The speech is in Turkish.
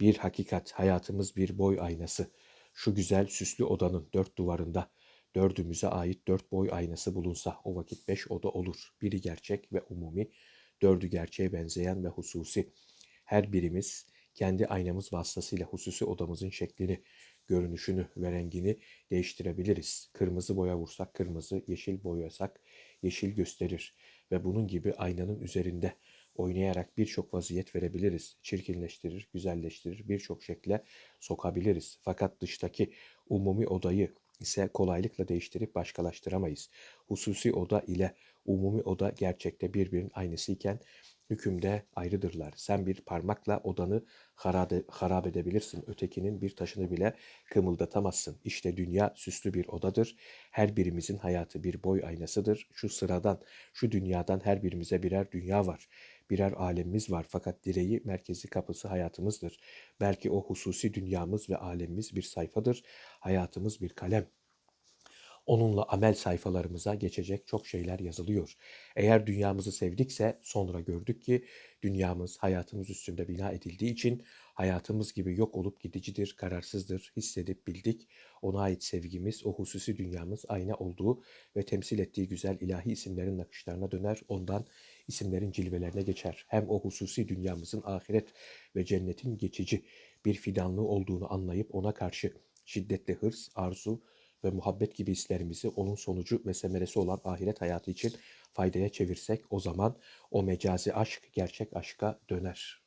Bir hakikat, hayatımız bir boy aynası. Şu güzel süslü odanın dört duvarında dördümüze ait dört boy aynası bulunsa o vakit beş oda olur. Biri gerçek ve umumi, dördü gerçeğe benzeyen ve hususi. Her birimiz kendi aynamız vasıtasıyla hususi odamızın şeklini, görünüşünü ve rengini değiştirebiliriz. Kırmızı boya vursak kırmızı, yeşil boyasak yeşil gösterir ve bunun gibi aynanın üzerinde oynayarak birçok vaziyet verebiliriz. Çirkinleştirir, güzelleştirir, birçok şekle sokabiliriz. Fakat dıştaki umumi odayı ise kolaylıkla değiştirip başkalaştıramayız. Hususi oda ile umumi oda gerçekte birbirinin aynısı iken hükümde ayrıdırlar. Sen bir parmakla odanı harade, harap edebilirsin. Ötekinin bir taşını bile kımıldatamazsın. İşte dünya süslü bir odadır. Her birimizin hayatı bir boy aynasıdır. Şu sıradan, şu dünyadan her birimize birer dünya var. Birer alemimiz var fakat direği, merkezi kapısı hayatımızdır. Belki o hususi dünyamız ve alemimiz bir sayfadır. Hayatımız bir kalem. Onunla amel sayfalarımıza geçecek çok şeyler yazılıyor. Eğer dünyamızı sevdikse sonra gördük ki dünyamız hayatımız üstünde bina edildiği için hayatımız gibi yok olup gidicidir, kararsızdır, hissedip bildik. Ona ait sevgimiz, o hususi dünyamız ayna olduğu ve temsil ettiği güzel ilahi isimlerin nakışlarına döner, ondan isimlerin cilvelerine geçer. Hem o hususi dünyamızın ahiret ve cennetin geçici bir fidanlığı olduğunu anlayıp ona karşı şiddetli hırs, arzu ve muhabbet gibi hislerimizi onun sonucu ve semeresi olan ahiret hayatı için faydaya çevirsek o zaman o mecazi aşk gerçek aşka döner.